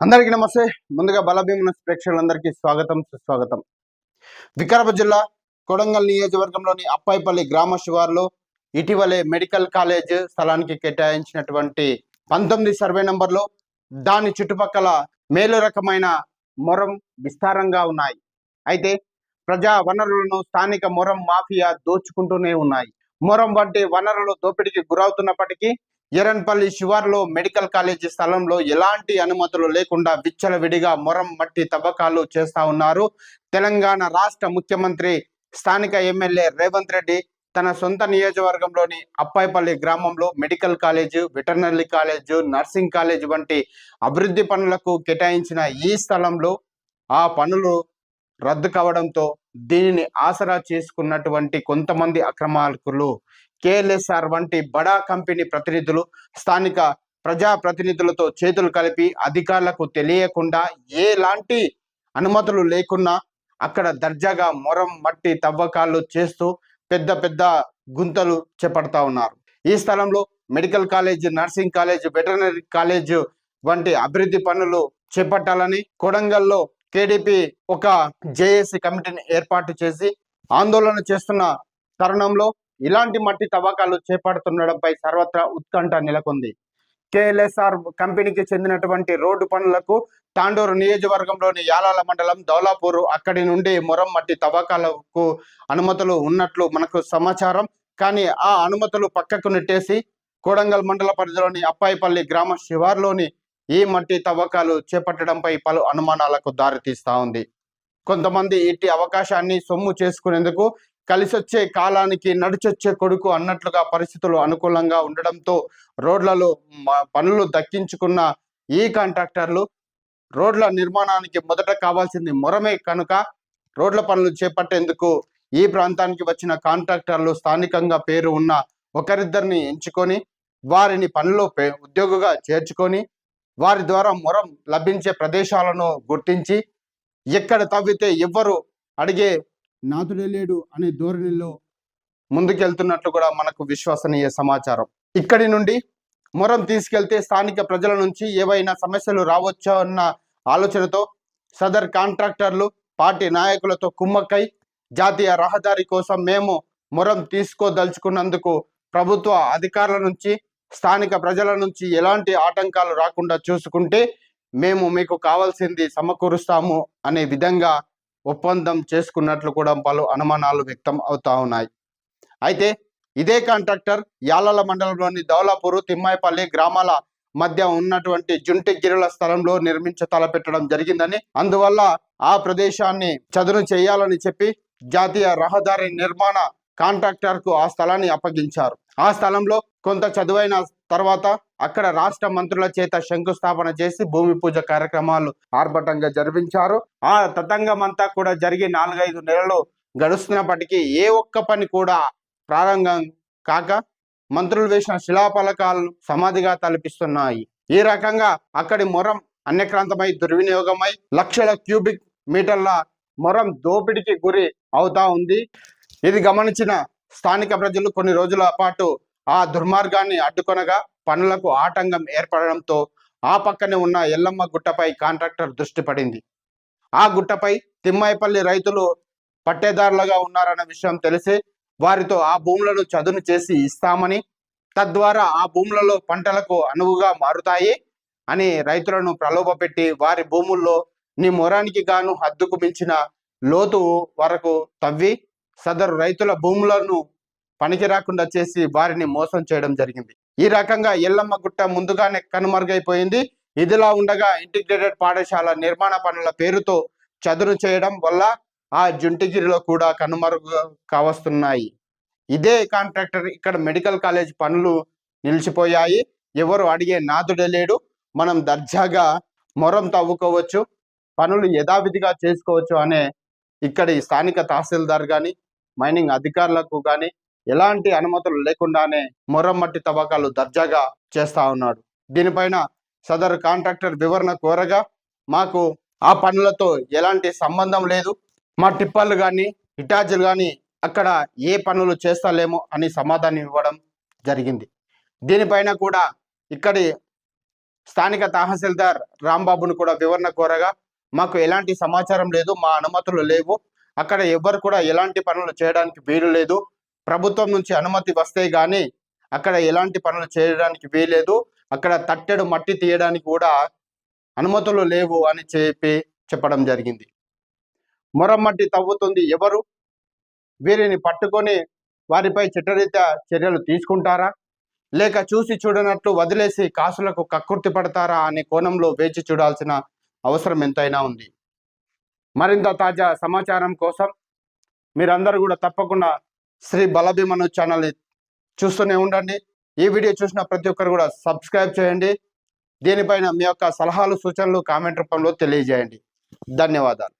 అందరికీ నమస్తే. ముందుగా బలభీమున ప్రేక్షకులందరికీ స్వాగతం సుస్వాగతం. వికారాబాద్ జిల్లా కొడంగల్ నియోజకవర్గంలోని అప్పాయిపల్లి గ్రామ శివార్లో ఇటీవలే మెడికల్ కాలేజ్ స్థలానికి కేటాయించినటువంటి పంతొమ్మిది సర్వే నంబర్లో దాని చుట్టుపక్కల మేలు రకమైన మొరం విస్తారంగా ఉన్నాయి. అయితే ప్రజా వనరులను స్థానిక మొరం మాఫియా దోచుకుంటూనే ఉన్నాయి. మొరం వంటి వనరులు దోపిడీకి గురవుతున్నప్పటికీ ఎరన్పల్లి శివార్లో మెడికల్ కాలేజీ స్థలంలో ఎలాంటి అనుమతులు లేకుండా విచ్చలవిడిగా మొరం మట్టి తవ్వకాలు చేస్తా ఉన్నారు. తెలంగాణ రాష్ట్ర ముఖ్యమంత్రి స్థానిక ఎమ్మెల్యే రేవంత్ రెడ్డి తన సొంత నియోజకవర్గంలోని అప్పాయిపల్లి గ్రామంలో medical college veterinary college nursing college వంటి అభివృద్ధి పనులకు కేటాయించిన ఈ స్థలంలో ఆ పనులు రద్దు కావడంతో దీనిని ఆసరా చేసుకున్నటువంటి కొంతమంది అక్రమార్కులు కేఎల్ఎస్ఆర్ వంటి బడా కంపెనీ ప్రతినిధులు స్థానిక ప్రజా ప్రతినిధులతో చేతులు కలిపి అధికారులకు తెలియకుండా ఎలాంటి అనుమతులు లేకున్నా అక్కడ దర్జాగా మొరం మట్టి తవ్వకాలు చేస్తూ పెద్ద పెద్ద గుంతలు చేపడతా ఉన్నారు. ఈ స్థలంలో medical college nursing college veterinary college వంటి అభివృద్ధి పనులు చేపట్టాలని కొడంగల్లో కేడిపి ఒక జేఏసీ కమిటీని ఏర్పాటు చేసి ఆందోళన చేస్తున్న తరుణంలో ఇలాంటి మట్టి తవ్వకాలు చేపడుతుండడంపై సర్వత్రా ఉత్కంఠ నెలకొంది. కేఎల్ఎస్ఆర్ కంపెనీకి చెందినటువంటి రోడ్డు పనులకు తాండూరు నియోజకవర్గంలోని యాలాల మండలం దౌలాపూర్ అక్కడి నుండి మురం మట్టి తవ్వకాలకు అనుమతులు ఉన్నట్లు మనకు సమాచారం. కానీ ఆ అనుమతులు పక్కకు నెట్టేసి కోడంగల్ మండల పరిధిలోని అప్పాయిపల్లి గ్రామ శివార్లోని ఈ మట్టి తవ్వకాలు చేపట్టడంపై పలు అనుమానాలకు దారితీస్తా ఉంది. కొంతమంది ఇట్టి అవకాశాన్ని సొమ్ము చేసుకునేందుకు కలిసొచ్చే కాలానికి నడిచొచ్చే కొడుకు అన్నట్లుగా పరిస్థితులు అనుకూలంగా ఉండడంతో రోడ్లలో పనులు దక్కించుకున్న ఈ కాంట్రాక్టర్లు రోడ్ల నిర్మాణానికి మొదట కావాల్సింది మొరమే కనుక రోడ్ల పనులు చేపట్టేందుకు ఈ ప్రాంతానికి వచ్చిన కాంట్రాక్టర్లు స్థానికంగా పేరు ఉన్న ఒకరిద్దరిని ఎంచుకొని వారిని పనిలో పే- ఉద్యోగిగా చేర్చుకొని వారి ద్వారా మొరం లభించే ప్రదేశాలను గుర్తించి ఎక్కడ తవ్వితే ఎవ్వరు అడిగే నాథుడే లేడు అనే ధోరణిలో ముందుకెళ్తున్నట్లు కూడా మనకు విశ్వసనీయ సమాచారం. ఇక్కడి నుండి మొరం తీసుకెళ్తే స్థానిక ప్రజల నుంచి ఏవైనా సమస్యలు రావచ్చు అన్న ఆలోచనతో సదర్ కాంట్రాక్టర్లు పార్టీ నాయకులతో కుమ్మక్కై జాతీయ రహదారి కోసం మేము మొరం తీసుకోదలుచుకున్నందుకు ప్రభుత్వ అధికారుల నుంచి స్థానిక ప్రజల నుంచి ఎలాంటి ఆటంకాలు రాకుండా చూసుకుంటే మేము మీకు కావాల్సింది సమకూరుస్తాము అనే విధంగా ఒప్పందం చేసుకున్నట్లు కూడా పలు అనుమానాలు వ్యక్తం అవుతా ఉన్నాయి. అయితే ఇదే కాంట్రాక్టర్ యాలల మండలంలోని దౌలాపూర్ తిమ్మాయిపల్లి గ్రామాల మధ్య ఉన్నటువంటి జుంటి గిరుల స్థలంలో నిర్మించ తలపెట్టడం జరిగిందని అందువల్ల ఆ ప్రదేశాన్ని చదును చేయాలని చెప్పి జాతీయ రహదారి నిర్మాణ కాంట్రాక్టర్కు ఆ స్థలాన్ని అప్పగించారు. ఆ స్థలంలో కొంత చదువైన తర్వాత అక్కడ రాష్ట్ర మంత్రుల చేత శంకుస్థాపన చేసి భూమి పూజ కార్యక్రమాలు ఆర్భటంగా జరిపించారు. ఆ తతంగం అంతా కూడా జరిగి నాలుగైదు నెలలు గడుస్తున్నప్పటికీ ఏ ఒక్క పని కూడా ప్రారంభం కాక మంత్రులు వేసిన శిలాఫలకాలను సమాధిగా తలపిస్తున్నాయి. ఈ రకంగా అక్కడి మొరం అన్యక్రాంతమై దుర్వినియోగమై లక్షల క్యూబిక్ మీటర్ల మొరం దోపిడీకి గురి అవుతా ఉంది. ఇది గమనించిన స్థానిక ప్రజలు కొన్ని రోజుల పాటు ఆ దుర్మార్గాన్ని అడ్డుకొనగా పనులకు ఆటంకం ఏర్పడడంతో ఆ పక్కనే ఉన్న ఎల్లమ్మ గుట్టపై కాంట్రాక్టర్ దృష్టి పడింది. ఆ గుట్టపై తిమ్మాయిపల్లి రైతులు పట్టేదారులుగా ఉన్నారన్న విషయం తెలిసి వారితో ఆ భూములను చదును చేసి ఇస్తామని తద్వారా ఆ భూములలో పంటలకు అనువుగా మారుతాయి అని రైతులను ప్రలోభపెట్టి వారి భూముల్లో నీ మొరానికి గాను హద్దుకు మించిన లోతు వరకు తవ్వి సదరు రైతుల భూములను పనికి రాకుండా చేసి వారిని మోసం చేయడం జరిగింది. ఈ రకంగా ఎల్లమ్మ గుట్ట ముందుగానే కనుమరుగైపోయింది. ఇదిలా ఉండగా ఇంటిగ్రేటెడ్ పాఠశాల నిర్మాణ పనుల పేరుతో చదును చేయడం వల్ల ఆ జుంటిగిరిలో కూడా కనుమరుగు కావస్తున్నాయి. ఇదే కాంట్రాక్టర్ ఇక్కడ మెడికల్ కాలేజ్ పనులు నిలిచిపోయాయి. ఎవరు అడిగే నాదుడే లేడు. మనం దర్జాగా మొరం తవ్వుకోవచ్చు. పనులు యథావిధిగా చేసుకోవచ్చు అనే ఇక్కడి స్థానిక తహసీల్దార్ కానీ మైనింగ్ అధికారులకు కానీ ఎలాంటి అనుమతులు లేకుండానే మొరం మట్టి తవ్వకాలు దర్జాగా చేస్తా ఉన్నాడు. దీనిపైన సదరు కాంట్రాక్టర్ వివరణ కోరగా మాకు ఆ పనులతో ఎలాంటి సంబంధం లేదు. మా టిప్పర్లు కానీ ఇటాచులు కానీ అక్కడ ఏ పనులు చేస్తలేమో అని సమాధానం ఇవ్వడం జరిగింది. దీనిపైన కూడా ఇక్కడి స్థానిక తహసీల్దార్ రాంబాబును కూడా వివరణ కోరగా మాకు ఎలాంటి సమాచారం లేదు మా అనుమతులు లేవు. అక్కడ ఎవ్వరు కూడా ఎలాంటి పనులు చేయడానికి వీలు లేదు. ప్రభుత్వం నుంచి అనుమతి వస్తే కానీ అక్కడ ఎలాంటి పనులు చేయడానికి వీలేదు అక్కడ తట్టెడు మట్టి తీయడానికి కూడా అనుమతులు లేవు అని చెప్పి చెప్పడం జరిగింది. మొరమట్టి తవ్వుతుంది ఎవరు? వీరిని పట్టుకొని వారిపై చట్టరీత్యా చర్యలు తీసుకుంటారా? లేక చూసి చూడనట్లు వదిలేసి కాసులకు కక్కుర్తి పడతారా అనే కోణంలో వేచి చూడాల్సిన అవసరం ఎంతైనా ఉంది. మరింత తాజా సమాచారం కోసం మీరందరూ కూడా తప్పకుండా శ్రీ బలభీమను ఛానల్ని చూస్తూనే ఉండండి. ఈ వీడియో చూసిన ప్రతి ఒక్కరు కూడా సబ్స్క్రైబ్ చేయండి. దీనిపైన మీ యొక్క సలహాలు సూచనలు కామెంట్ రూపంలో తెలియజేయండి. ధన్యవాదాలు.